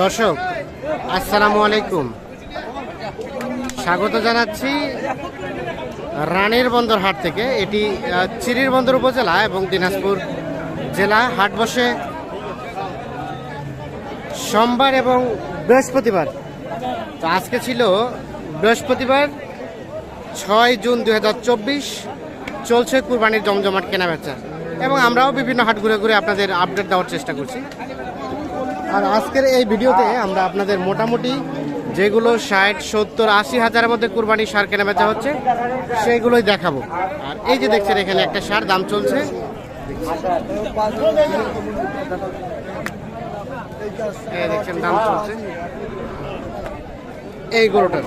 দর্শক, আসসালামু আলাইকুম। স্বাগত জানাচ্ছি রানীর বন্দর হাট থেকে। এটি চিরির বন্দর উপজেলা এবং দিনাজপুর জেলা। হাট বসে সোমবার এবং বৃহস্পতিবার। তো আজকে ছিল বৃহস্পতিবার, ছয় জুন দু হাজার চব্বিশ। চলছে কুরবানির জমজমাট কেনাবেচা। এবং আমরাও বিভিন্ন হাট ঘুরে ঘুরে আপনাদের আপডেট দেওয়ার চেষ্টা করছি। আর আজকের এই ভিডিওতে আমরা আপনাদের মোটামুটি যেগুলো ষাট, সত্তর, আশি হাজারের মধ্যে কুরবানি সার কেনা বেচা হচ্ছে, সেইগুলোই দেখাবো। আর এই যে দেখছেন, এখানে একটা সার, দাম চলছে। দেখছেন, দাম চলছে। এই গরুটার।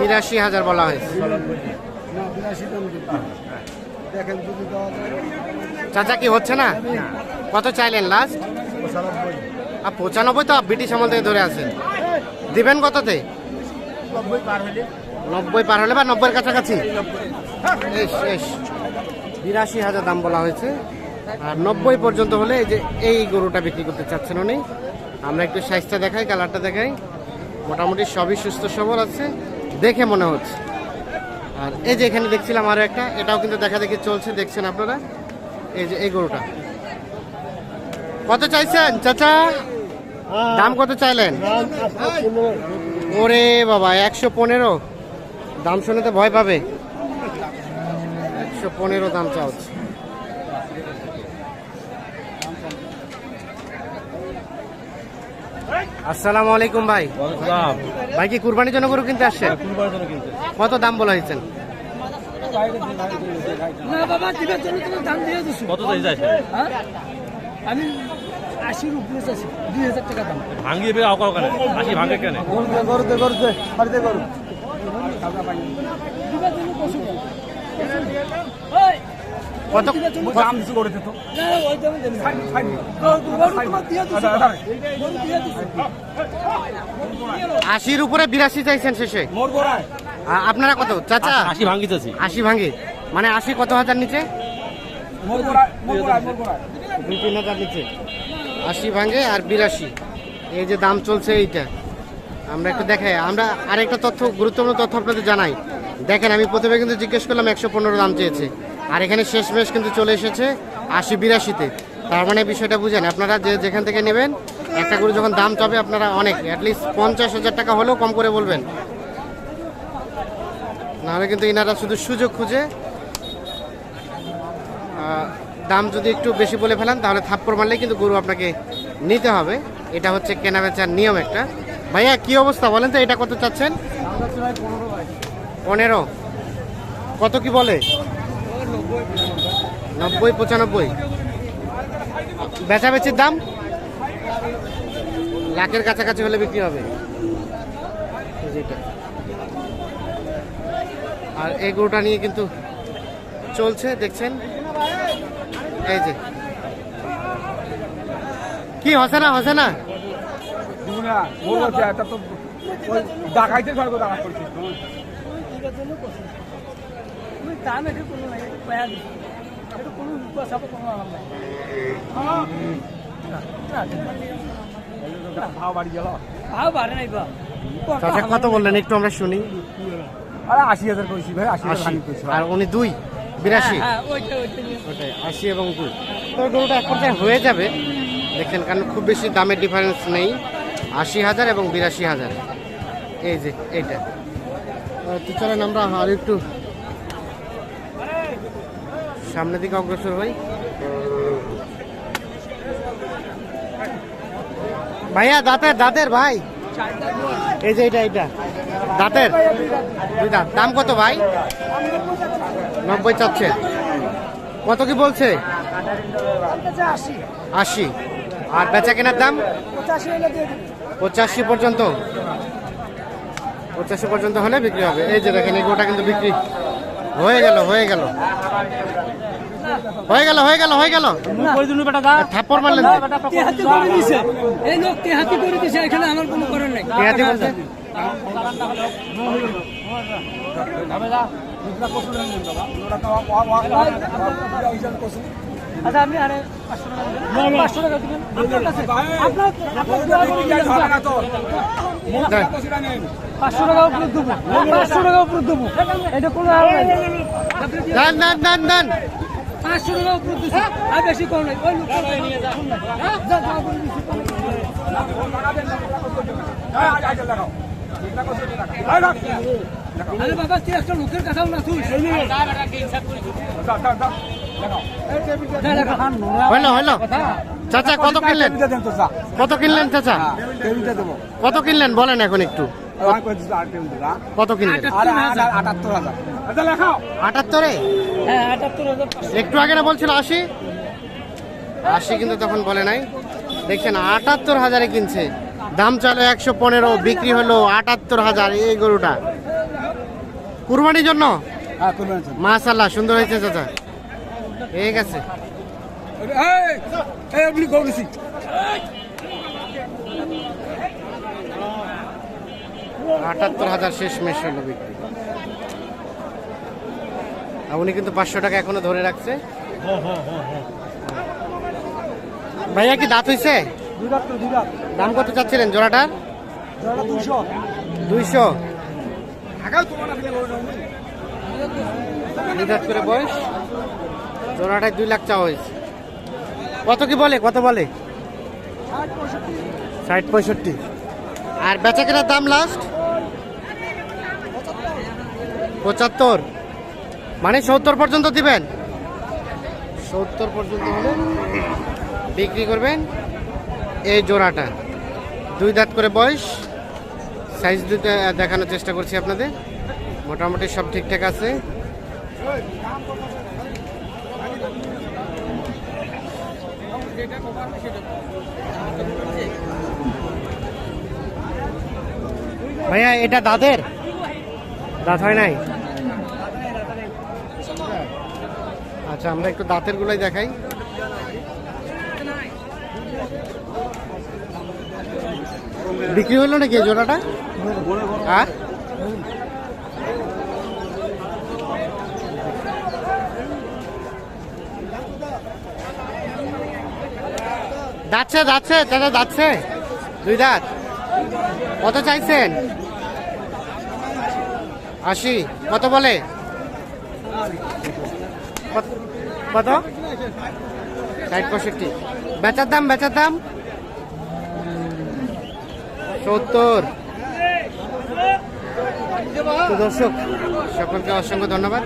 বিরাশি হাজার বলা হয়েছে। চাচা কি হচ্ছে না? কত চাইলেন লাস্ট আর পঁচানব্বই তো ব্রিটিশ আমল থেকে ধরে আছেন। দিবেন কততে? নব্বই পার হলে। বা নব্বইয়ের কাছাকাছি? বিরাশি হাজার দাম বলা হয়েছে। আর নব্বই পর্যন্ত হলে এই যে এই গরুটা বিক্রি করতে চাচ্ছেন উনি। আমরা একটু সাইজটা দেখাই কালারটা দেখাই। মোটামুটি সবই সুস্থ সবল আছে। দেখে মনে হচ্ছে। আর এই যে এখানে দেখছিলাম আরও একটা, এটাও কিন্তু দেখা দেখি চলছে, দেখছেন আপনারা? এই যে এই গরুটা। কত চাইছেন, চাচা? দাম কত চাইলেন? ওরে বাবা, একশো পনেরো। দাম শুনে তো ভয় পাবে। একশো পনেরো দাম চাওছে আসসালামু আলাইকুম ভাই। ভাই কি কুরবানির জন্য গরু কিনতে আসছেন? কত দাম বলা হয়েছেন? না বাবা দিবের জন্য তোমার দাম দিয়ে দিচ্ছি কত চাই যায় হ্যাঁ? আমি আশির উপরে চাচ্ছি দুই হাজার টাকা দাম। বের কেন? ভাঙে কেন। ওই, কত না, দামে দিচ্ছি। আশির উপরে বিরাশি চাইছেন শেষে। আপনারা কত? চাচা? আসি ভাঙ্গিতেছি আশি ভাঙে। মানে আশি কত হাজার নিচে? দুই তিন হাজার নিচে। আশি ভাঙে আর বিরাশি। এই যে দাম চলছে এইটা। আমরা একটু দেখাই। আমরা আরেকটা তথ্য গুরুত্বপূর্ণ তথ্য আপনাদের জানাই। দেখেন আমি প্রথমে কিন্তু জিজ্ঞেস করলাম একশো পনেরো দাম চেয়েছে। আর এখানে শেষমেশ কিন্তু চলে এসেছে আশি বিরাশিতে। তার মানে বিষয়টা বুঝেন, আপনারা যে যেখান থেকে নেবেন, একটা গরু যখন দাম চাবে আপনারা অনেক অ্যাটলিস্ট পঞ্চাশ হাজার টাকা হলেও কম করে বলবেন। নাহলে কিন্তু ইনারা শুধু সুযোগ খুঁজে দাম যদি একটু বেশি বলে ফেলেন, তাহলে থাপ্পড় মারলে কিন্তু গরু আপনাকে নিতে হবে। এটা হচ্ছে কেনা বেচার নিয়ম একটা। ভাইয়া, কি অবস্থা বলেন তো, এটা কত চাচ্ছেন? পনেরো। কত কি বলে? নব্বই পঁচানব্বই। বেচা বেচির দাম? লাখের কাছাকাছি হলে বিক্রি হবে। এই যে এটা। আর এই গরুটা নিয়ে কিন্তু চলছে দেখছেন? এই যে। কি হসে না হসে না? ডাকাইতে কোনো কোনো আরাম নাই। ভাও বাড়ি গেল ভাও বাড়ে নাই বা। চাচা কত বললেন? একটু আমরা শুনি। আরে আশি হাজার কইছি ভাই আশি হাজার আর উনি দুই বিরাশি। হ্যাঁ, ওইটা, ওইটা নিয়ে। ওটাই আশি এবং দুই। তো গরুটা এক পর্যায়ে হয়ে যাবে দেখছেন কারণ খুব বেশি দামের ডিফারেন্স নেই। আশি হাজার এবং বিরাশি হাজার। এই যে এইটা। তো চলেন আমরা আর একটু সামনের দিকে অগ্রসর হই ভাইয়া, দাঁতের দাঁতের ভাই। এই যে এইটা এইটা। দাঁতের। দাম কত ভাই? নব্বই চাচ্ছে। কত কি বলছে? আশি। আর বেচা কেনার দাম। পঁচাশি পর্যন্ত। পঁচাশি পর্যন্ত হলে বিক্রি হবে। এই যে দেখেন এই গোটা কিন্তু বিক্রি হয়ে গেল হয়ে গেল। হয়ে গেল হয়ে গেল হয়ে গেল। থাপ্পড় মারলেন যে। তেহাতি করে দিছে। এই লোক তেহাতি করে দিছে, এখানে আমার কোনো করার নাই। পেঁয়াজি বলতে আচ্ছা আপনি আরে পাঁচশো টাকা দিবেন পাঁচশো। পাঁচশো টাকা উপরে দেবো পাঁচশো টাকা উপরে দেবো এটা কোনো দেন দেন। দেন দেন পাঁচশো টাকা উপরে দিচ্ছি আর বেশি কম নাই। ওই লোক নিয়ে যা যা যা করে দিচ্ছি আরে বাবা তুই একটা লোকের কাছেও না তুই হইল হইল। চাচা কত কিনলেন? কত কিনলেন চাচা? কত কিনলেন? বলেন এখন একটু। কত কিনলেন? আটাত্তরে? হ্যাঁ। একটু আগে না বলছিল আশি? আশি কিন্তু তখন বলে নাই। দেখছেন আটাত্তর হাজারে কিনছে। দাম চলো একশো পনেরো বিক্রি হলো আটাত্তর হাজার এই গরুটা। কুরবানির জন্য? মাশাল্লাহ সুন্দর হয়েছে চাচা। ঠিক আছে। আটাত্তর হাজার শেষ মেশ হলো বিক্রি। উনি কিন্তু পাঁচশো টাকা এখনও ধরে রাখছে। ভাইয়া কি দাঁত হইছে? দাম কত চাচ্ছিলেন জোড়াটার? দুইশো। নিদাত করে বয়স। জোড়াটায় দুই লাখ চাওয়া হয়েছে। কত কি বলে? কত বলে? ষাট পঁয়ষট্টি। আর বেচা কেনার দাম লাস্ট পঁচাত্তর। মানে সত্তর পর্যন্ত দিবেন? সত্তর পর্যন্ত হলে বিক্রি করবেন এই জোড়াটা। দুই দাঁত করে বয়স। সাইজ দুটো দেখানোর চেষ্টা করছি আপনাদের। মোটামুটি সব ঠিকঠাক আছে। ভাইয়া, এটা দাঁতের? দাঁত হয় নাই? আচ্ছা আমরা একটু দাঁতের গুলাই দেখাই। বিক্রি হলো নাকি জোড়াটা? আর যাচ্ছে যাচ্ছে দাদা যাচ্ছে। দুই দাঁত। কত চাইছেন? আশি। কত বলে? কত? ষাট পঁয়ষট্টি। বেচার দাম বেচার দাম? সত্তর। দর্শক, সকলকে অসংখ্য ধন্যবাদ।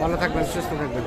ভালো থাকবেন, সুস্থ থাকবেন।